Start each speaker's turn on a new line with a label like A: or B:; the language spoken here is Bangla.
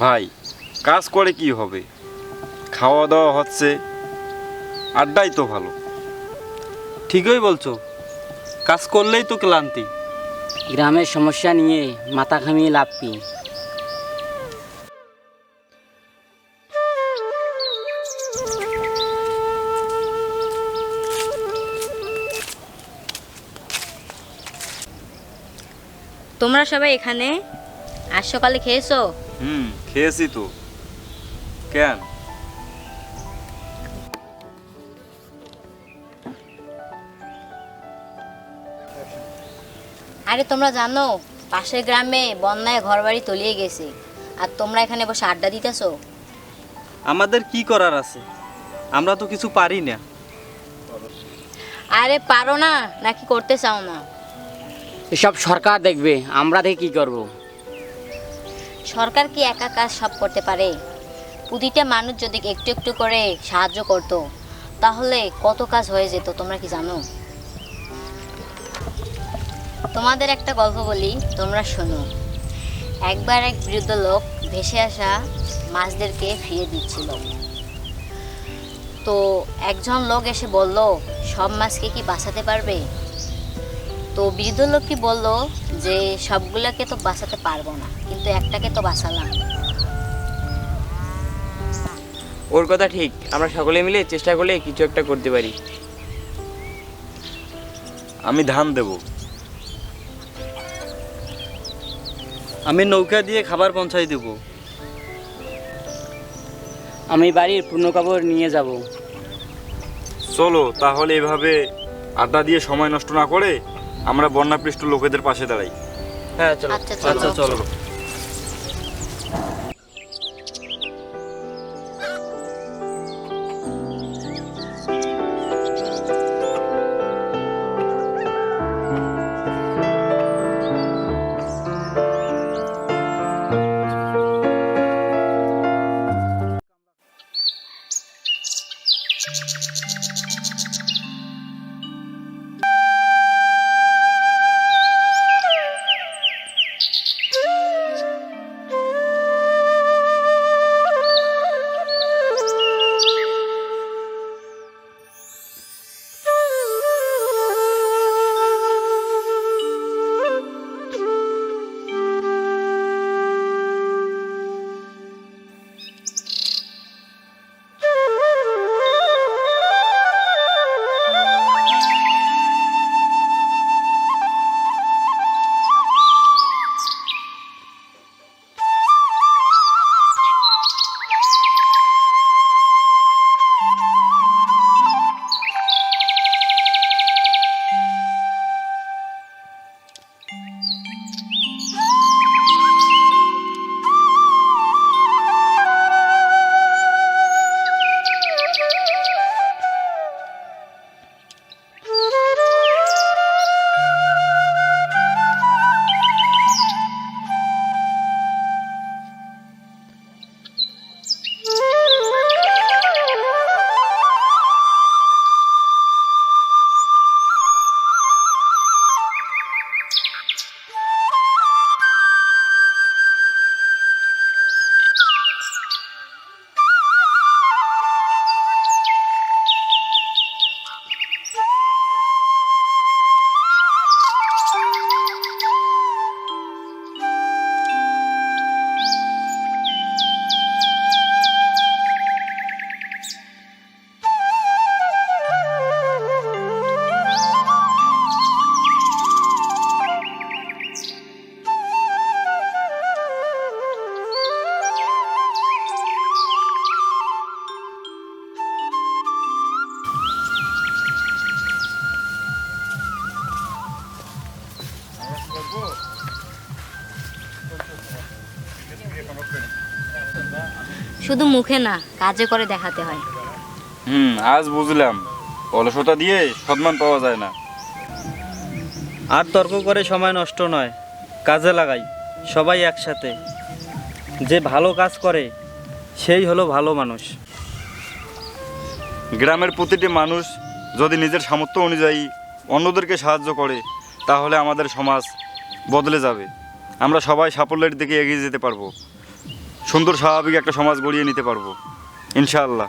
A: ভাই, কাজ করে কি হবে? খাওয়া দাওয়া হচ্ছে, আড্ডাই তো ভালো।
B: ঠিকই বলছো, কাজ করলেই তো ক্লান্তি।
C: গ্রামের সমস্যা নিয়ে মাথা ঘামিয়ে লাভ কি?
D: তোমরা সবাই এখানে আজ সকালে খেয়েছো?
A: হুম খেয়েছি তো। কেন?
D: আরে তোমরা জানো পাশের গ্রামে বন্যায় ঘরবাড়ি তলিয়ে গেছে। আর তোমরা এখানে বসে আড্ডা দিতেছো?
B: আমাদের কি করার আছে? আমরা তো কিছু পারি না।
D: আরে পারো না নাকি করতে চাও না?
C: এসব সরকার দেখবে, আমরা দেখে কি করব।
D: সরকার কি একা কাজ সব করতে পারে? প্রতিটা মানুষ যদি একটু একটু করে সাহায্য করতো, তাহলে কত কাজ হয়ে যেত, তোমরা কি জানো? তোমাদের একটা গল্প বলি, তোমরা শোনো। একবার এক বৃদ্ধ লোক ভেসে আসা মাছদেরকে ফিরিয়ে দিচ্ছিল। তো একজন লোক এসে বলল, সব মাছকে কি বাঁচাতে পারবে? তো বৃদ্ধ লোক কি বলল যে সবগুলোকে তো বাঁচাতে পারব না কিন্তু একটাকে তো বাঁচালাম।
E: ওর কথা ঠিক আমরা সকলে মিলে চেষ্টা করলে কিছু একটা করতে পারি।
A: আমি ধান দেব।
B: আমি নৌকা দিয়ে খাবার পৌঁছাই দেব।
C: আমি বাড়ির পূর্ণ কাপড় নিয়ে যাব।
A: চলো তাহলে এভাবে আড্ডা দিয়ে সময় নষ্ট না করে আমরা বন্যাপৃষ্ট লোকেদের পাশে দাঁড়াই।
E: হ্যাঁ চলো।
D: আচ্ছা
B: আচ্ছা
D: চলো
B: চলো।
D: শুধু মুখে না কাজে করে দেখাতে হয়।
A: হুম আজ বুঝলাম। অলসতা দিয়ে সম্মান পাওয়া যায় না।
B: আর তর্ক করে সময় নষ্ট নয় কাজে লাগাই সবাই একসাথে। যে ভালো কাজ করে সেই হলো ভালো মানুষ।
A: গ্রামের প্রতিটি মানুষ যদি নিজের সামর্থ্য অনুযায়ী অন্যদেরকে সাহায্য করে তাহলে আমাদের সমাজ বদলে যাবে। আমরা সবাই সাফল্যের দিকে এগিয়ে যেতে পারব। সুন্দর স্বাভাবিক একটা সমাজ গড়িয়ে নিতে পারব। ইনশাআল্লাহ।